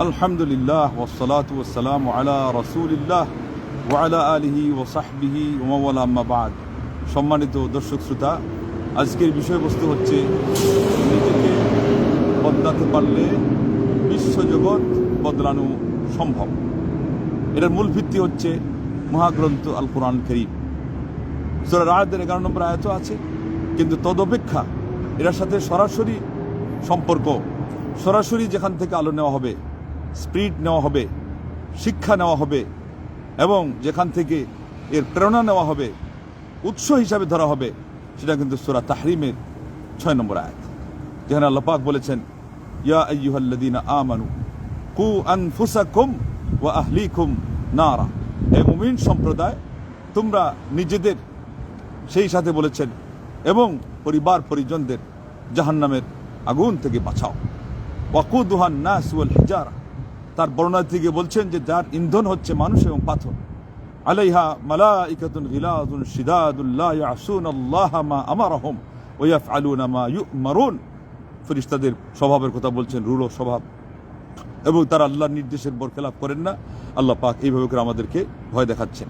আলহামদুলিল্লাহ ওসলাত ওসালাম আলা রসুলিল্লাহ ওয়ালা আলিহি ও সাহবিহি ওমাওয়ালা সম্মানিত দর্শক শ্রোতা, আজকের বিষয়বস্তু হচ্ছে নিজেকে বদলাতে পারলে বিশ্বজগৎ বদলানো সম্ভব। এটার মূল ভিত্তি হচ্ছে মহাগ্রন্থ আল কোরআন করিম। সুরা রায়দের এগারো নম্বর আয়ত আছে, কিন্তু তদপেক্ষা এটার সাথে সরাসরি সম্পর্ক, সরাসরি যেখান থেকে আলো নেওয়া হবে স্পিরিট নেওয়া হবে, শিক্ষা নেওয়া হবে, এবং যেখান থেকে এর প্রেরণা নেওয়া হবে, উৎস হিসাবে ধরা হবে, সেটা কিন্তু সুরা তাহরিমের ছয় নম্বর আয়াত। যেখানে আল্লাহ পাক বলেছেন, ইয়া আইয়ুহাল্লাযীনা আমানু, কু আনফুসাকুম ওয়া আহলিকুম নারা। হে মুমিন সম্প্রদায়, তোমরা নিজেদের সেই সাথে বলেছেন, এবং পরিবার পরিজনদের জাহান্নামের আগুন থেকে বাঁচাও। ওয়াকুদুহান নাস ওয়াল হিজারা। তার বর্ণনা থেকে বলছেন যে যার ইন্ধন হচ্ছে মানুষ এবং পাথর। আলাইহা মালাইকাতুন গিলাদুন শিদাদুল লা ইয়াসুন আল্লাহ মা আমারহুম ওয়া ইয়াফআলুনা মা ইউমারুন। ফেরেশতাদের স্বভাবের কথা বলছেন, রূঢ় স্বভাব। এবং তারা আল্লাহর নির্দেশের বরখেলাপ করেন না। আল্লাহ পাক এইভাবে করে আমাদেরকে ভয় দেখাচ্ছেন।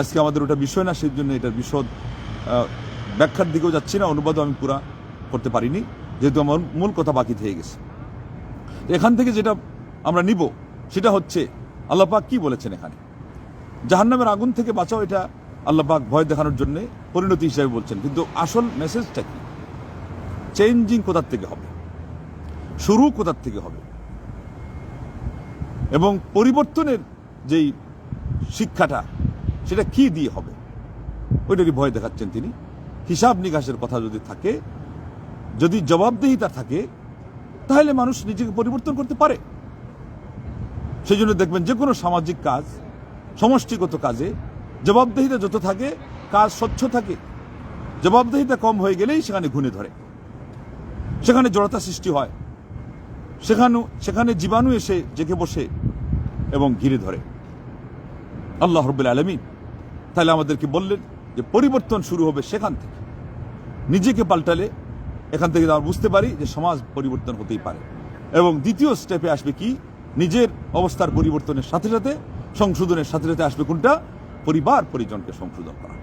আজকে আমাদের ওটা বিষয় না সেই জন্য এটার বিশদ ব্যাখ্যার দিকেও যাচ্ছি না, অনুবাদও আমি পুরা করতে পারিনি, যেহেতু আমার মূল কথা বাকি থেকে গেছে। এখান থেকে যেটা আমরা নিব সেটা হচ্ছে আল্লাহ পাক কি বলেছেন এখানে? জাহান্নামের আগুন থেকে বাঁচাও এটা আল্লাহ পাক ভয় দেখানোর জন্য পরিণতি হিসাবে বলছেন। কিন্তু আসল মেসেজটা কি? চেঞ্জিং কোথার থেকে হবে? শুরু কোথার থেকে হবে? এবং পরিবর্তনের যেই শিক্ষাটা, সেটা কি দিয়ে হবে? ওইটারই ভয় দেখাচ্ছেন তিনি? হিসাব নিকাশের কথা যদি থাকে, যদি জবাবদেহিতা থাকে, তাহলে মানুষ নিজেকে পরিবর্তন করতে পারে। সেই জন্য দেখবেন যে কোনো সামাজিক কাজ, সমষ্টিগত কাজে জবাবদেহিতা যত থাকে, কাজ স্বচ্ছ থাকে, জবাবদেহিতা কম হয়ে গেলেই সেখানে ঘুণে ধরে। সেখানে জড়তা সৃষ্টি হয়। সেখানে সেখানে জীবাণু এসে জেগে বসে এবং ঘিরে ধরে। আল্লাহ রব্বুল আলমিন তাহলে আমাদেরকে বললেন যে পরিবর্তন শুরু হবে সেখান থেকে। নিজেকে পাল্টালে এখান থেকে আমরা বুঝতে পারি যে সমাজ পরিবর্তন হতেই পারে। এবং দ্বিতীয় স্টেপে আসবে কি? নিজের অবস্থার পরিবর্তনের সাথে সাথে, সংশোধনের সাথে সাথে আসবে কোনটা? পরিবার পরিজনকে সংশোধন করা।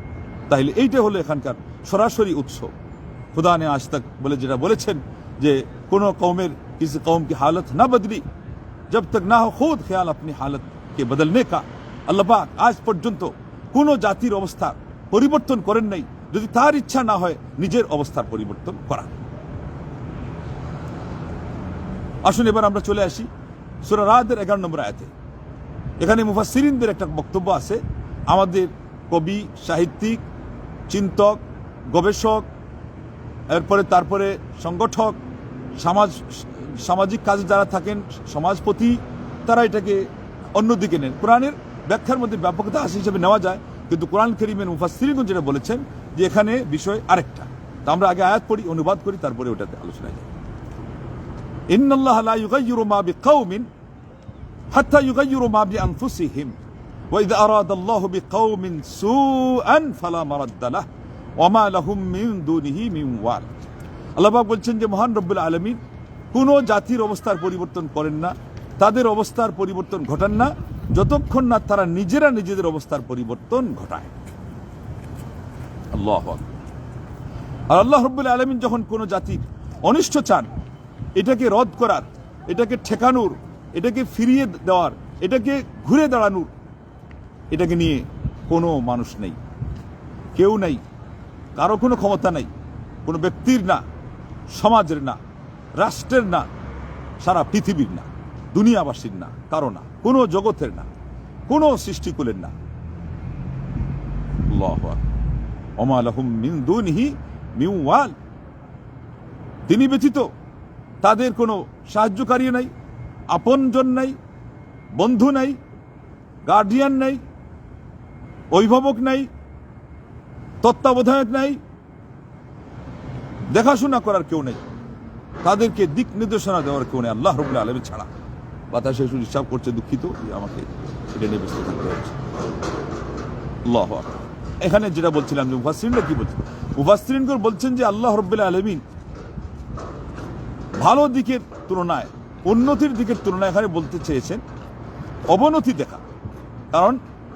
তাইলে এইটা হলো এখানকার সরাসরি উৎস। খুদা নে আজ তাক বলে যেটা বলেছেন যে, কোনো কৌমের কিছু কৌম কি হালত না বদলি, জব তক না হো খুদ খেয়াল আপনি হালতকে বদলনে কা। আল্লাপাক আজ পর্যন্ত কোনো জাতির অবস্থা পরিবর্তন করেন নাই, যদি তার ইচ্ছা না হয় নিজের অবস্থার পরিবর্তন করা। আসুন এবার আমরা চলে আসি সুরা এগারো নম্বর আয়াতে। এখানে মুফাসিরিনদের একটা বক্তব্য আছে। আমাদের কবি, সাহিত্যিক, চিন্তক, গবেষক, এরপরে তারপরে সংগঠক, সমাজ, সামাজিক কাজে যারা থাকেন, সমাজপতি, তারা এটাকে অন্যদিকে নেন। কোরআনের ব্যাখ্যার মধ্যে ব্যাপকতা আছে হিসেবে নেওয়া যায়, কিন্তু কোরআন করিমের মুফাসিরিন যেটা বলেছেন যে এখানে বিষয় আরেকটা। তা আমরা আগে আয়াত পড়ি, অনুবাদ করি, তারপরে ওটাতে আলোচনায় যাই। ইন্নাল্লাহ লা ইউগাইয়িরু মা বিকাউমিন হাত্তা ইউগাইয়িরু মা বিআনফুসিহিম وإذا أراد الله بقوم سوءا فلا مرد له وما لهم من دونه من ওয়াল আল্লাহ পাক বলছেন যে মহান রব্বুল আলমিন কোনো জাতির অবস্থার পরিবর্তন করেন না তাদের অবস্থার পরিবর্তন ঘটান না যতক্ষণ না তারা নিজেরা নিজেদের অবস্থার পরিবর্তন ঘটায় আল্লাহ আকবার। আর আল্লাহ রব্বুল আলমিন যখন কোনো জাতির অনিষ্ট চান এটাকে রদ করার, এটাকে ঠেকানোর, এটাকে ফিরিয়ে দেওয়ার, এটাকে ঘুরে দাঁড়ানোর, এটাকে নিয়ে কোনো মানুষ নেই। কেউ নেই, কারও কোনো ক্ষমতা নেই, কোনো ব্যক্তির না, সমাজের না, রাষ্ট্রের না, সারা পৃথিবীর না, দুনিয়াবাসীর না, কারও না, কোনো জগতের না, কোনো সৃষ্টিকুলের না। মিন তিনি ব্যতীত তাদের কোনো সাহায্যকারী নাই, আপনজন নাই, বন্ধু নাই গার্ডিয়ান নাই, অভিভাবক নাই, তত্ত্বাবধায়ক নাই, দেখাশোনা করার কেউ নেই। তাদেরকে দিক নির্দেশনা দেওয়ার কেউ নেই, আল্লাহ রবুল্লা আলমী ছাড়া। বাতাসে হিসাব করছে দুঃখিত আমাকে এটা নিয়ে ব্যস্ত থাকতে হচ্ছে এখানে যেটা বলছিলাম যে মুফাসরিনরা কি বলছেন মুফাসরিনগর বলছেন যে আল্লাহ রব্বুল্লাহ আলমিন ভালো দিকের তুলনায়, উন্নতির দিকের তুলনায় এখানে বলতে চেয়েছেন অবনতি দেখা। কারণ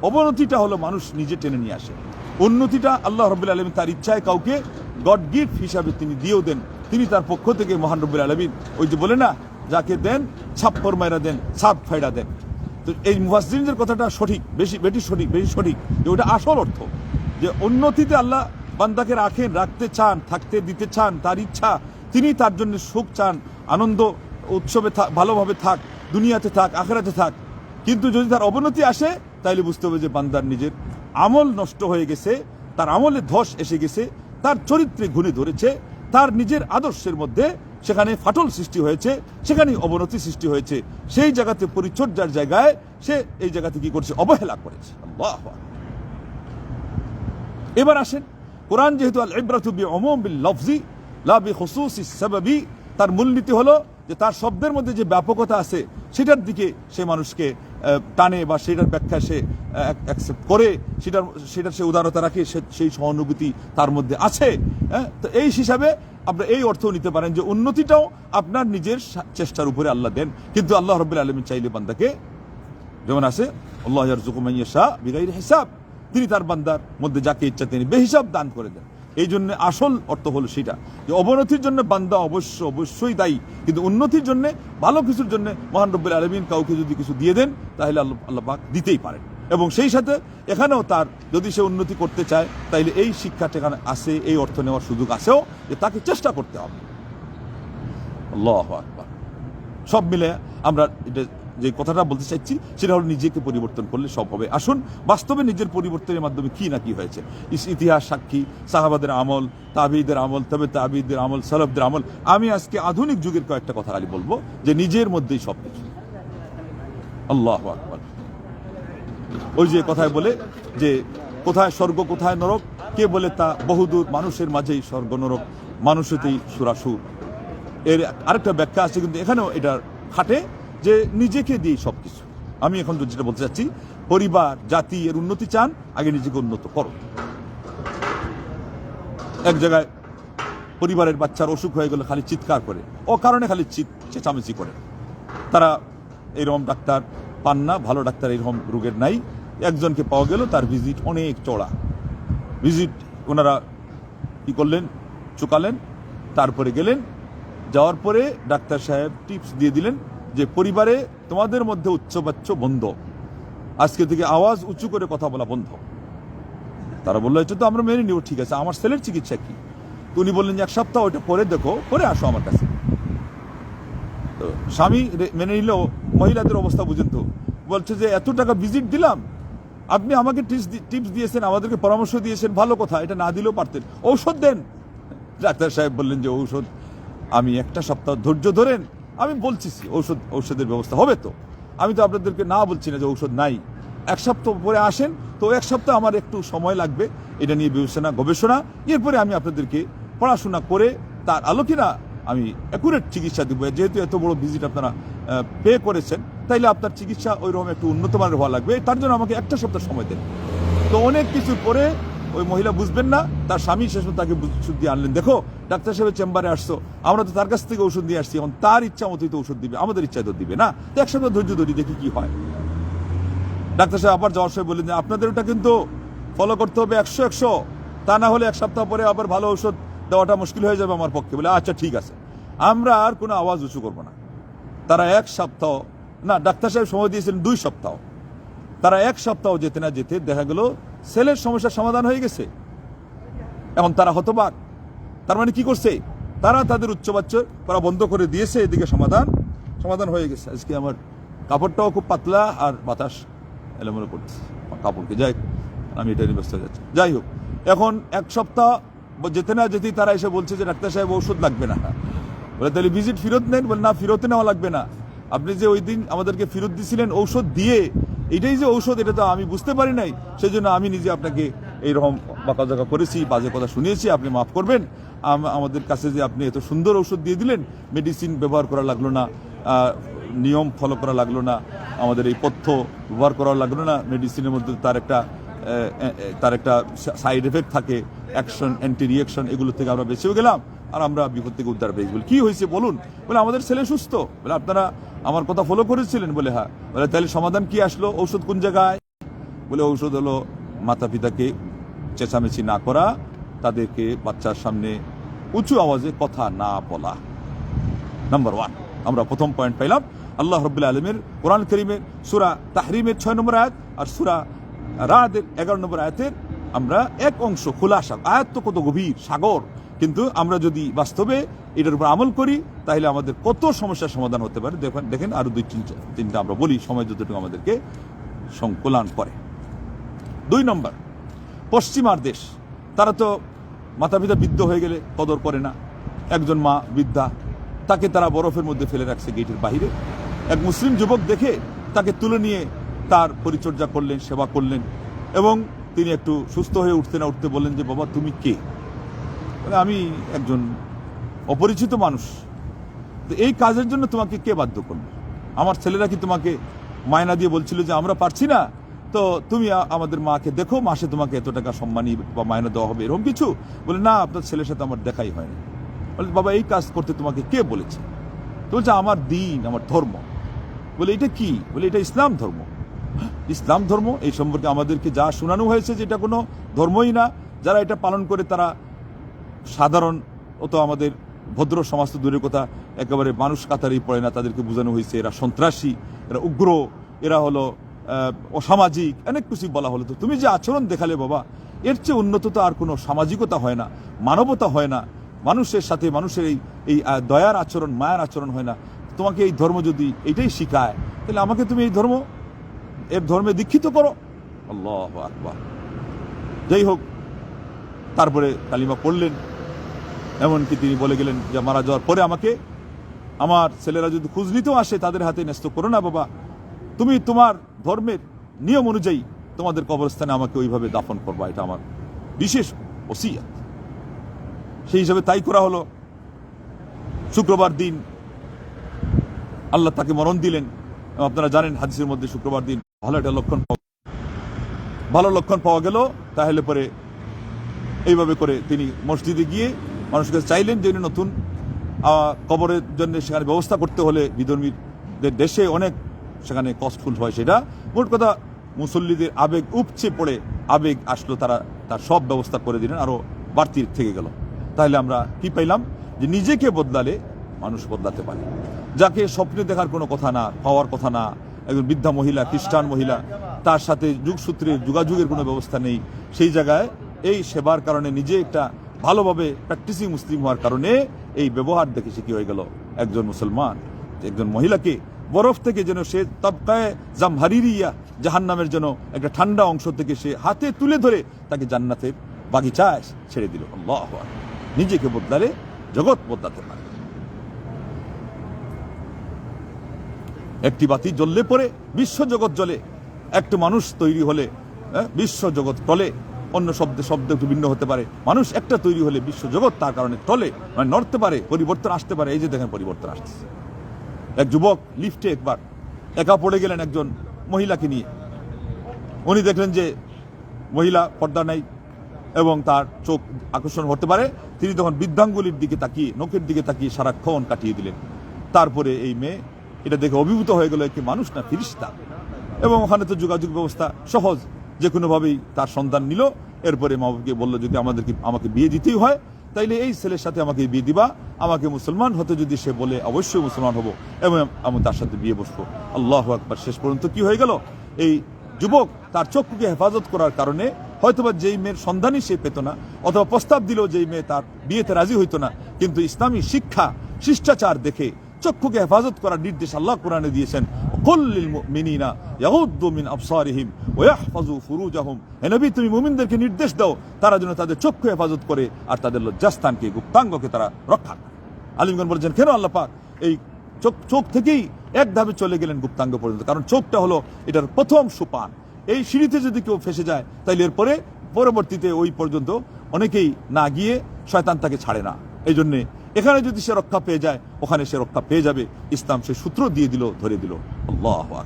অবনতিটা হলো মানুষ নিজে টেনে নিয়ে আসে। উন্নতিটা আল্লাহ রবিল আলমিন তার ইচ্ছায় কাউকে গড গিফট হিসাবে তিনি দিয়েও দেন। তিনি তার পক্ষ থেকে মহান রবিল আলমিন ওই যে বলে না, যাকে দেন ছাপ্পর মাইরা দেন ছাপ ফাইডা দেন। তো এই মুফাসদিনদের কথাটা সঠিক, বেশি বেশি সঠিক বেশি সঠিক। যে ওটা আসল অর্থ। যে উন্নতিতে আল্লাহ বান্দাকে রাখেন, রাখতে চান, থাকতে দিতে চান, তার ইচ্ছা তিনি তার জন্য সুখ চান, আনন্দ উৎসবে থাক ভালোভাবে থাক, দুনিয়াতে থাক, আখেরাতে থাক। কিন্তু যদি তার অবনতি আসে, তাইলে বুঝতে হবে যে বান্দার নিজের আমল নষ্ট হয়ে গেছে, তার আমলে ধস এসে গেছে, তার চরিত্রে ঘুরে ধরেছে, তার নিজের আদর্শের মধ্যে সেখানে ফাটল সৃষ্টি হয়েছে সেখানে অবনতি সৃষ্টি হয়েছে। সেই জায়গাতে পরিচর্যার জায়গায় সে এই জায়গাতে কি করছে? অবহেলা করেছে। এবার আসেন। কোরআন যেহেতু আল ইব্রাতু বি উমুম বিল লফজি লা বি খুসুসি সাবাবি। তার মূলনীতি হলো যে তার শব্দের মধ্যে যে ব্যাপকতা আছে, সেটার দিকে সে মানুষকে টানে বা সেটার ব্যাখ্যা সে অ্যাকসেপ্ট করে, সেটার সেটার সে উদারতা রাখে সেই সহানুভূতি তার মধ্যে আছে হ্যাঁ? তো এই হিসাবে আপনার এই অর্থ নিতে পারেন যে উন্নতিটাও আপনার নিজের চেষ্টার উপরে আল্লাহ দেন। কিন্তু আল্লাহ রবিল আলমী চাইলে বান্দাকে, যেমন আছে, আল্লাহ বিগাইর হিসাব। তিনি তার বান্দার মধ্যে যাকে ইচ্ছা তিনি বেহিসাব দান করে দেন। এই জন্য আসল অর্থ হলো সেটা, যে অবনতির জন্য বান্দা অবশ্য অবশ্যই দায়ী, কিন্তু উন্নতির জন্য, ভালো কিছুর জন্য মহান রব্বুল আলমিন কাউকে যদি কিছু দিয়ে দেন, তাহলে আল্লাহ আল্লাহ পাক দিতেই পারেন। এবং সেই সাথে এখানেও তার, যদি সে উন্নতি করতে চায়, তাইলে এই শিক্ষাটা এখানে আসে এই অর্থ নেওয়ার সুযোগ আছেও, যে তাকে চেষ্টা করতে হবে। আল্লাহ সব মিলে আমরা এটা যে কথাটা বলতে চাইছি, সেটা হলো নিজেকে পরিবর্তন করলে সব হবে। আসুন, বাস্তবে নিজের পরিবর্তনের মাধ্যমে কি না কি হয়েছে? ইতিহাস সাক্ষী, সাহাবাদের আমল, তাবিদের আমল, তবে তাবিদের আমল সরফদের আমল। আমি আজকে আধুনিক যুগের কয়েকটা কথা খালি বলব, যে নিজের মধ্যেই সব কিছু। আল্লাহ আকবার। ওই যে কথায় বলে যে, কোথায় স্বর্গ, কোথায় নরক? কে বলে তা? বহুদূর, মানুষের মাঝেই স্বর্গ, নরক, মানুষেতেই সুরাসুর এর আরেকটা ব্যাখ্যা আছে, কিন্তু এখানেও এটা খাটে। যে নিজেকে দিয়ে সব কিছু আমি এখন যেটা বলতে চাচ্ছি, পরিবার, জাতি এর উন্নতি চান, আগে নিজেকে উন্নত করো। এক জায়গায় পরিবারের বাচ্চার অসুখ হয়ে গেলে খালি চিৎকার করে। ও কারণে খালি চিৎ চেঁচামেচি করে। তারা এরকম ডাক্তার পান না, ভালো ডাক্তার এরকম রোগের নাই। একজনকে পাওয়া গেল, তার ভিজিট অনেক চড়া ভিজিট ওনারা কি করলেন? চুকালেন, তারপরে গেলেন। যাওয়ার পরে ডাক্তার সাহেব টিপস দিয়ে দিলেন। যে পরিবারে তোমাদের মধ্যে উচ্চবাচ্য বন্ধ। আজকে থেকে আওয়াজ উঁচু করে কথা বলা বন্ধ। তারা বলল, এটা তো আমরা মেনে নিব, ঠিক আছে। আমার ছেলের চিকিৎসা কি? উনি বললেন যে, এক সপ্তাহ ওটা পরে দেখো, পরে আসো আমার কাছে। তো স্বামী মেনে নিলেও মহিলাদের অবস্থা বুঝেন তো। বলছে যে, এত টাকা ভিজিট দিলাম। আপনি আমাকে টিপস টিপস দিয়েছেন, আমাদেরকে পরামর্শ দিয়েছেন, ভালো কথা, এটা না দিলেও পারতেন। ঔষধ দেন। ডাক্তার সাহেব বললেন যে, ঔষধ, আমি একটা সপ্তাহ ধৈর্য ধরেন আমি বলছি ঔষধ, ঔষধের ব্যবস্থা হবে তো। আমি তো আপনাদেরকে না বলছি না যে ঔষধ নাই। এক সপ্তাহ পরে আসেন, তো এক সপ্তাহ আমার একটু সময় লাগবে। এটা নিয়ে বিবেচনা, গবেষণা। এরপরে আমি আপনাদেরকে পড়াশোনা করে তার আলোকে না আমি অ্যাকুরেট চিকিৎসা দিব। যেহেতু এত বড় ভিজিট আপনারা পে করেছেন, তাইলে আপনার চিকিৎসা ওইরকম একটু উন্নত মানের হওয়া লাগবে। তার জন্য আমাকে একটা সপ্তাহ সময় দেন। তো অনেক কিছুর পরে ওই মহিলা বুঝবেন না, তার স্বামী শেষ তাকে দিয়ে আনলেন। দেখো ডাক্তার সাহেবের চেম্বারে আসছো, আমরা তো তার কাছ থেকে ওষুধ দিয়ে আসছি, এখন তার ইচ্ছা মতোই তো ওষুধ দিবে, আমাদের ইচ্ছায় তো দিবে, না? তো এক সপ্তাহ ধৈর্য ধরি, দেখি কি হয়। ডাক্তার সাহেব আবার যাওয়ার সময় বললেন যে আপনাদের ওটা কিন্তু ফলো করতে হবে একশো একশো, তা না হলে এক সপ্তাহ পরে আবার ভালো ওষুধ দেওয়াটা মুশকিল হয়ে যাবে আমার পক্ষে, বলে আচ্ছা ঠিক আছে। আমরা আর কোনো আওয়াজ উঁচু করব না। তারা এক সপ্তাহ, না, ডাক্তার সাহেব সময় দিয়েছিলেন দুই সপ্তাহ। তারা এক সপ্তাহ যেতে না যেতে দেখা গেল সেলের সমস্যার সমাধান হয়ে গেছে। এখন তারা হতবাক। তার মানে কি করছে? তারা তাদের উচ্চবাচ্য করা বন্ধ করে দিয়েছে, এদিকে সমাধান। সমাধান হয়ে গেছে। আজকে আমার কাপড়টাও খুব পাতলা আর বাতাস এলোমেলো করছে। কাপড়কে যাই আমি এটা নিয়ে ব্যস্ত যাচ্ছি। যাই হোক, এখন এক সপ্তাহ যেতে না যেতেই তারা এসে বলছে যে ডাক্তার সাহেব ওষুধ লাগবে না। বলে, তাহলে ভিজিট ফেরত নেন? বলে, না, ফেরতে নেওয়া লাগবে না। আপনি যে ওই দিন আমাদেরকে ফেরত দিছিলেন ঔষধ দিয়ে, এটাই যে ঔষধ, এটা তো আমি বুঝতে পারি নাই। সেই জন্য আমি নিজে আপনাকে এইরকম বাঁকা জাকা করেছি, বাজে কথা শুনিয়েছি, আপনি মাফ করবেন। আমাদের কাছে যে আপনি এত সুন্দর ঔষধ দিয়ে দিলেন মেডিসিন ব্যবহার করা লাগল না নিয়ম ফলো করা লাগল না, আমাদের এই পথ্য ব্যবহার করা লাগল না মেডিসিনের মধ্যে তার একটা তার একটা সাইড এফেক্ট থাকে অ্যাকশন অ্যান্টি রিয়াকশন এগুলো থেকে আমরা বেঁচেও গেলাম আর আমরা বিপদ থেকে উদ্ধার পেয়েছি। বলে, কী হয়েছে? বলুন। বলে, আমাদের ছেলে সুস্থ। বলে, আপনারা আমার কথা ফলো করেছিলেন? বলে হ্যাঁ। বলে, তাহলে সমাধান কি আসলো? ঔষধ কোন জায়গায়? বলে, ঔষধ হলো মাতা পিতাকে চেঁচামেচি না করা, তাদেরকে বাচ্চার সামনে উঁচু আওয়াজে কথা না বলা। নাম্বার ওয়ান আমরা প্রথম পয়েন্ট পাইলাম। আল্লাহ রব্বুল্লা আলমের কোরআন করিমের সুরা তাহরিমের ছয় নম্বর আয়াত আর সুরা রাদের এগারো নম্বর আয়াতের আমরা এক অংশ খোলাসা, আয়াত তো কত গভীর, সাগর। কিন্তু আমরা যদি বাস্তবে এটার উপর আমল করি, তাহলে আমাদের কত সমস্যার সমাধান হতে পারে? দেখেন দেখেন, আরও দুই তিনটা তিনটা আমরা বলি, সময় যতটুকু আমাদেরকে সংকলন করে। দুই নম্বর, পশ্চিমার দেশ, তারা তো মাতা পিতা বৃদ্ধ হয়ে গেলে কদর করে না। একজন মা বৃদ্ধা, তাকে তারা বরফের মধ্যে ফেলে রাখছে গেটের বাইরে এক মুসলিম যুবক দেখে তাকে তুলে নিয়ে তার পরিচর্যা করলেন, সেবা করলেন এবং তিনি একটু সুস্থ হয়ে উঠতে না উঠতে বললেন যে, বাবা, তুমি কে? আমি একজন অপরিচিত মানুষ। তো এই কাজের জন্য তোমাকে কে বাধ্য করবে আমার ছেলেরা কি তোমাকে মায়না দিয়ে বলছিল যে, আমরা পারছি না তো তুমি আমাদের মাকে দেখো, মাসে তোমাকে এত টাকা সম্মানী বা মায়না দেওয়া হবে, এরকম কিছু? বলে, না, আপনার ছেলের সাথে আমার দেখাই হয়নি। বলে, বাবা, এই কাজ করতে তোমাকে কে বলেছে? তো বলছে, আমার দিন, আমার ধর্ম। বলে, এটা কি? বলে, এটা ইসলাম ধর্ম। ইসলাম ধর্ম, এই সম্পর্কে আমাদেরকে যা শোনানো হয়েছে যে এটা কোনো ধর্মই না, যারা এটা পালন করে তারা সাধারণ, অত আমাদের ভদ্র সমাজ তো দূরের কথা, একেবারে মানুষ কাতারেই পড়ে না, তাদেরকে বোঝানো হয়েছে, এরা সন্ত্রাসী, এরা উগ্র, এরা হলো অসামাজিক, অনেক কিছু বলা হলো তো। তুমি যে আচরণ দেখালে বাবা, এর চেয়ে উন্নত তো আর কোনো সামাজিকতা হয় না, মানবতা হয় না। মানুষের সাথে মানুষের এই এই দয়ার আচরণ, মায়ার আচরণ হয় না। তোমাকে এই ধর্ম যদি এটাই শিখায়, তাহলে আমাকে তুমি এই ধর্ম, এর ধর্মে দীক্ষিত করো। আল্লাহ আকবার। যাই হোক, তারপরে কালিমা পড়লেন। এমনকি তিনি বলে গেলেন যে মারা যাওয়ার পরে আমাকে, আমার ছেলেরা যদি খোঁজ নিতেও আসে, তাদের হাতে ন্যস্ত করো না বাবা। তুমি তোমার ধর্মের নিয়ম অনুযায়ী তোমাদের কবরস্থানে আমাকে ওইভাবে দাফন করবা, এটা আমার বিশেষ ওসিয়াত। সেই হিসাবে তাই করা হলো। শুক্রবার দিন আল্লাহ তাকে মরণ দিলেন। আপনারা জানেন হাদিসের মধ্যে শুক্রবার দিন ভালো একটা লক্ষণ পাওয়া ভালো লক্ষণ পাওয়া গেল। তাহলে পরে এইভাবে করে তিনি মসজিদে গিয়ে মানুষকে চাইলেন যে নতুন কবরের জন্য সেখানে ব্যবস্থা করতে হলে বিধর্মীদের দেশে অনেক সেখানে কষ্টফুল হয় সেটা। মোট কথা, মুসল্লিদের আবেগ উপচে পড়ে আবেগ আসলো, তারা তার সব ব্যবস্থা করে দিলেন, আরও বাড়তি থেকে গেল। তাহলে আমরা কি পাইলাম? যে নিজেকে বদলালে মানুষ বদলাতে পারে। যাকে স্বপ্নে দেখার কোনো কথা না, পাওয়ার কথা না, একজন বৃদ্ধা মহিলা, খ্রিস্টান মহিলা, তার সাথে যুগসূত্রে যোগাযোগের কোনো ব্যবস্থা নেই, সেই জায়গায় এই সেবার কারণে নিজে একটা ভালোভাবে প্র্যাকটিসিং মুসলিম হওয়ার কারণে এই ব্যবহার দেখে সে কি হয়ে গেল? একজন মুসলমান, একজন মহিলাকে বরফ থেকে যেন সে তবকায় জামহারিরিয়া জাহান্নামের যেন একটা ঠান্ডা অংশ থেকে সে হাতে তুলে ধরে তাকে জান্নাতের বাগিচায় ছেড়ে দিল। আল্লাহ নিজেকে বদলালে জগৎ বদলাতে পারে। একটি বাতি জ্বললে পরে বিশ্ব জগৎ জ্বলে। একটু মানুষ তৈরি হলে বিশ্ব জগৎ টলে। অন্য শব্দে শব্দ একটু ভিন্ন হতে পারে। মানুষ একটা তৈরি হলে বিশ্ব জগৎ তার কারণে টলে। মানে নড়তে পারে, পরিবর্তন আসতে পারে। এই যে দেখেন পরিবর্তন আসতেছে এক যুবক লিফটে একবার একা পড়ে গেলেন একজন মহিলাকে নিয়ে। উনি দেখলেন যে মহিলা পর্দা নাই এবং তার চোখ আকর্ষণ হতে পারে। তিনি তখন বৃদ্ধাঙ্গুলির দিকে তাকিয়ে, নখের দিকে তাকিয়ে সারাক্ষণ কাটিয়ে দিলেন। তারপরে এই মেয়ে এটা দেখে অভিভূত হয়ে গেল একটি মানুষ না ফিরিস্তা। এবং ওখানে তো যোগাযোগ ব্যবস্থা সহজ, যে কোনোভাবেই তার সন্তান নিল। এরপরে মা বাবাকে বলল, যদি আমাদেরকে, আমাকে বিয়ে দিতেই হয় তাইলে এই ছেলের সাথে আমাকে বিয়ে দিবা। আমাকে মুসলমান হতে যদি সে বলে, অবশ্যই মুসলমান হব। এবং আমি তার সাথে বিয়ে বসবো। আল্লাহ আকবার। শেষ পর্যন্ত কি হয়ে গেল? এই যুবক তার চক্ষুকে হেফাজত করার কারণে হয়তোবা যেই মেয়ের সন্ধানই সে পেত না, অথবা প্রস্তাব দিল যেই মেয়ে তার বিয়েতে রাজি হইতো না। কিন্তু ইসলামী শিক্ষা, শিষ্টাচার দেখে চক্ষুকে হেফাজত করার নির্দেশ আল্লাহ কোরআনে দিয়েছেন। কুল্লিল মুমিনিনা ইয়াগুদ্দু মিন আবসারিহিম ওয়া ফুরুজাহুম। হে নবী, তুমি মুমিনদেরকে নির্দেশ দাও, তারা যেন তাদের চক্ষু হেফাজত করে আর তাদের লজ্জাস্থানকে, গুপ্তাঙ্গকে তারা রক্ষা করে। আলিমগণ বলছেন, কেন আল্লাহ পাক এই চোখ চোখ থেকেই এক ধাপে চলে গেলেন গুপ্তাঙ্গ পর্যন্ত? কারণ চোখটা হলো এটার প্রথম সোপান। এই সিঁড়িতে যদি কেউ ফেসে যায়, তাইলে এরপরে পরবর্তীতে ওই পর্যন্ত অনেকেই না গিয়ে শয়তান তাকে ছাড়ে না। এই জন্যে এখানে যদি সে রক্ষা পেয়ে যায়, ওখানে সে রক্ষা পেয়ে যাবে। ইসলাম সে সূত্র দিয়ে দিল, ধরে দিল। আল্লাহ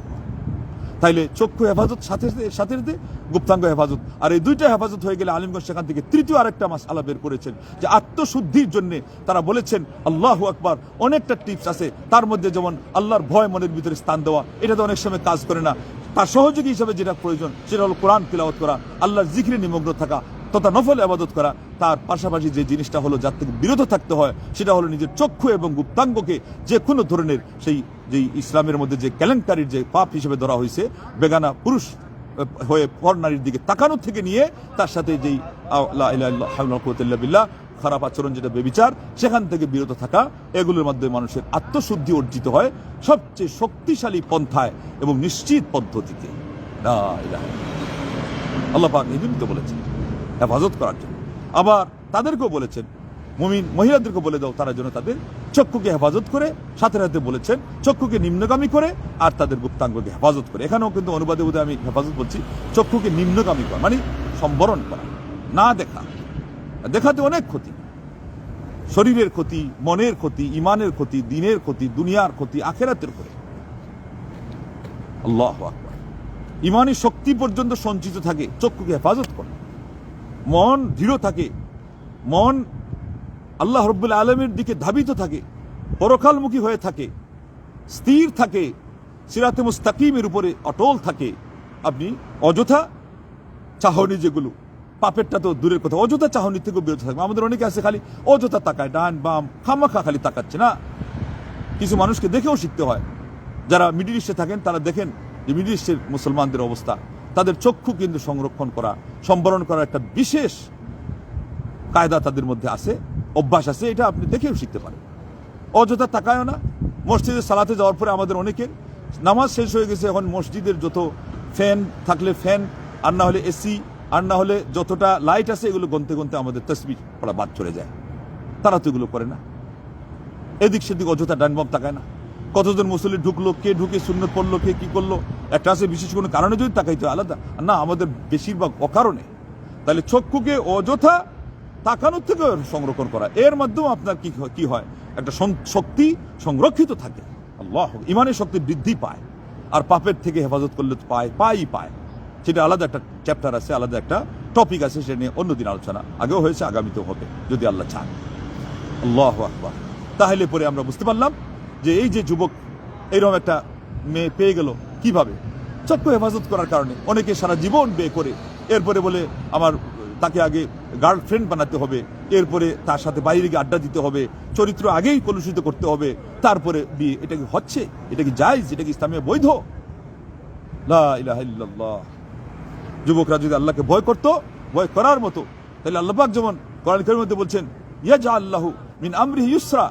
তাইলে চক্ষু হেফাজত, সাথে সাথে- গুপ্তাঙ্গ হেফাজত। আর এই দুইটা হেফাজত হয়ে গেলে আলিমগঞ্জ সেখান থেকে তৃতীয় আরেকটা মাস আলা বের করেছেন, যে আত্মশুদ্ধির জন্য তারা বলেছেন, আল্লাহ আকবার, অনেকটা টিপস আছে। তার মধ্যে যেমন আল্লাহর ভয় মনের ভিতরে স্থান দেওয়া, এটা তো অনেক সময় কাজ করে না। তার সহযোগী হিসেবে যেটা প্রয়োজন, সেটা হলো কোরআন তিলাওয়াত করা, আল্লাহর জিকিরে নিমগ্ন থাকা তথা নফল আবাদত করা তার পাশাপাশি যে জিনিসটা হলো যার থেকে বিরত থাকতে হয় সেটা হলো নিজের চক্ষু এবং গুপ্তাঙ্গকে যে কোনো ধরনের সেই যেই ইসলামের মধ্যে যে কেলেঙ্কারির যে পাপ হিসেবে ধরা হয়েছে বেগানা পুরুষ হয়ে পর নারীর দিকে তাকানো থেকে নিয়ে তার সাথে যেই বিল্লাহ, খারাপ আচরণ যেটা বেবিচার সেখান থেকে বিরত থাকা এগুলোর মাধ্যমে মানুষের আত্মশুদ্ধি অর্জিত হয় সবচেয়ে শক্তিশালী পন্থায় এবং নিশ্চিত পদ্ধতিতে। আল্লাহ পাক এই বলেছেন। হেফাজত করার জন্য। আবার তাদেরকেও বলেছেন, মুমিন মহিলাদেরকে বলে দাও, তারা যেন তাদের চক্ষুকে হেফাজত করে, সাথে সাথে বলেছেন, চক্ষুকে নিম্নগামী করে আর তাদের গুপ্তাঙ্গকে হেফাজত করে। এখানেও কিন্তু অনুবাদে বোধহয় আমি হেফাজত বলছি, চক্ষুকে নিম্নগামী করা মানে সম্বরণ করা, না দেখা। দেখাতে অনেক ক্ষতি। শরীরের ক্ষতি, মনের ক্ষতি, ইমানের ক্ষতি, দিনের ক্ষতি, দুনিয়ার ক্ষতি, আখেরাতের ক্ষতি। আল্লাহ আকবার। ইমানি শক্তি পর্যন্ত সঞ্চিত থাকে, চক্ষুকে হেফাজত করে। মন দৃঢ় থাকে। মন আল্লাহ রব্বুল আলমের দিকে ধাবিত থাকে, পরকালমুখী হয়ে থাকে, স্থির থাকে, সিরাতে মুস্তাকিমের উপরে অটল থাকে। আপনি অযথা চাহনি যেগুলো, পাপেরটা তো দূরের কথা, অযথা চাহনি থেকেও বিরত থাকবে আমাদের অনেকে আছে খালি অযথা তাকায়, ডান বাম, খামাখা খালি তাকাচ্ছে, না? কিছু মানুষকে দেখেও শিখতে হয়। যারা মিডিল ইস্টে থাকেন, তারা দেখেন যে মিডিল ইস্টের মুসলমানদের অবস্থা। তাদের চক্ষু কিন্তু সংরক্ষণ করা, সম্বরণ করার একটা বিশেষ কায়দা তাদের মধ্যে আছে, অভ্যাস আছে, এটা আপনি দেখেও শিখতে পারেন। অযথা তাকায়ও না। মসজিদে সালাতে যাওয়ার পরে আমাদের অনেকের নামাজ শেষ হয়ে গেছে, এখন মসজিদের যত ফ্যান থাকলে ফ্যান, আর না হলে এসি, আর না হলে যতটা লাইট আছে এগুলো গনতে গনতে আমাদের তসবি পড়া বাদ চলে যায়। তারা তো এগুলো করে না। এদিক সেদিক অযথা ডান বাম তাকায় না। কতজন মুসল্লি ঢুকলো, কে ঢুকে শূন্য পড়ল, কে কি করল, একটা আছে বিশেষ কোনো কারণে যদি তাকাইতে হয়, আলাদা। না, আমাদের বেশিরভাগ অকারণে। তাহলে চক্ষুকে অযথা তাকানোর থেকে সংরক্ষণ করা। এর মাধ্যমে আপনার কি কি হয়? একটা শক্তি সংরক্ষিত থাকে। আল্লাহ ইমানের শক্তি বৃদ্ধি পায়। আর পাপের থেকে হেফাজত করলে পায়, পাই পায়। সেটা আলাদা একটা চ্যাপ্টার আছে, আলাদা একটা টপিক আছে, সেটা নিয়ে অন্যদিন আলোচনা আগেও হয়েছে, আগামীতেও হবে, যদি আল্লাহ চান। আল্লাহ আকবার। তাহলে পরে আমরা বুঝতে পারলাম যে এই যে যুবক এইরকম একটা মেয়ে পেয়ে গেল, কীভাবে? চক্ষু হেফাজত করার কারণে অনেকে সারা জীবন বিয়ে করে। এরপরে বলে আমার, তাকে আগে গার্লফ্রেন্ড বানাতে হবে, এরপরে তার সাথে বাইরে গিয়ে আড্ডা দিতে হবে, চরিত্র আগেই কলুষিত করতে হবে, তারপরে বিয়ে, এটা কি হচ্ছে? এটা কি জায়জ? এটা কি ইসলামে বৈধ? যুবকরা যদি আল্লাহকে ভয় করত, ভয় করার মতো, তাহলে আল্লাহ যেমন কোরআন মধ্যে বলছেন ইয়াজা আল্লাহু মিন আমরিহি ইউসরা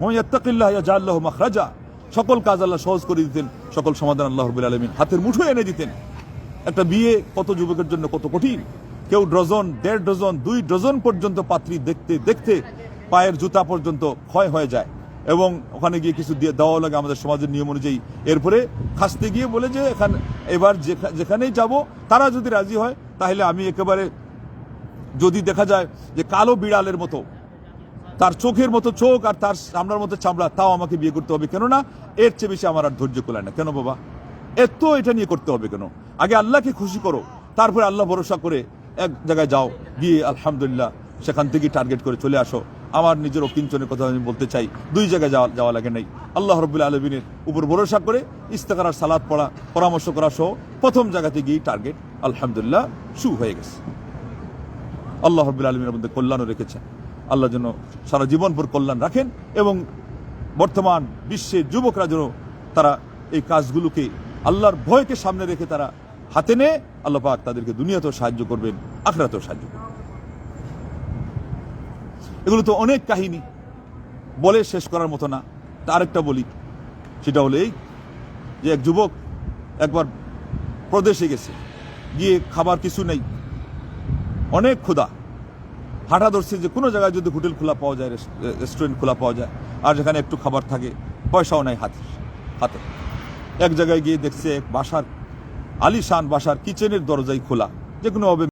ওয়া ইয়াত্তাকিল্লাহ ইয়াজা আল্লাহু মাখরাজা। সকল কাজ আল্লাহ সহজ করে দিতেন, সকল সমাধান আল্লাহ রাব্বুল আলামিন হাতের মুঠোয় এনে দিতেন। একটা বিয়ে কত যুবকের জন্য কত কঠিন। কেউ ডজন, দেড় ডজন, দুই ডজন পর্যন্ত পাত্রী দেখতে দেখতে পায়ের জুতা পর্যন্ত ক্ষয় হয়ে যায়। এবং ওখানে গিয়ে কিছু দিয়ে দেওয়া লাগে আমাদের সমাজের নিয়ম অনুযায়ী। এরপরে খাসতে গিয়ে বলে যে, এখানে, এবার যেখা- যেখানেই যাব, তারা যদি রাজি হয়, তাহলে আমি একেবারে যদি দেখা যায় যে কালো বিড়ালের মতো তার চোখের মতো চোখ আর তার চামড়ার মতো চামড়া, তাও আমাকে বিয়ে করতে হবে কেননা এর চেয়ে বেশি আমার আর ধৈর্য কোলায় না। কেন বাবা? এত এটা নিয়ে করতে হবে কেন? আগে আল্লাহকে খুশি করো, তারপরে আল্লাহ ভরসা করে এক জায়গায় যাও, গিয়ে আলহামদুলিল্লাহ সেখান থেকে টার্গেট করে চলে আসো। আমার নিজের অকিঞ্চনের কথা আমি বলতে চাই, দুই জায়গায় যাওয়া যাওয়া লাগে নাই। আল্লাহ রবুল্লা আলমিনের উপর ভরসা করে ইস্তেকার সালাদ পড়া, পরামর্শ করা সহ প্রথম জায়গাতে গিয়ে টার্গেট আলহামদুলিল্লাহ শু হয়ে গেছে। আল্লাহ রব্বুল আলমীর মধ্যে কল্যাণও রেখেছেন। আল্লাহ যেন সারা জীবন ভর কল্যাণ রাখেন এবং বর্তমান বিশ্বের যুবকরা যেন তারা এই কাজগুলোকে আল্লাহর ভয়কে সামনে রেখে তারা হাতে নিয়ে, আল্লাহ পাক তাদেরকে দুনিয়াতেও সাহায্য করবেন, আখরাতেও সাহায্য করবেন। এগুলো তো অনেক কাহিনী, বলে শেষ করার মতো না। তা আরেকটা বলি, সেটা হলো এই যে এক যুবক একবার প্রদেশে গেছে, গিয়ে খাবার কিছু নেই, অনেক ক্ষুধা। হাঁটা ধরছে যে কোনো জায়গায় যদি হোটেল খোলা পাওয়া যায়, রেস- রেস্টুরেন্ট খোলা পাওয়া যায়, আর যেখানে একটু খাবার থাকে, পয়সাও নাই হাতে হাতে। এক জায়গায় গিয়ে দেখছে বাসার, আলিশান বাসার কিচেনের দরজাই খোলা যে কোনোভাবে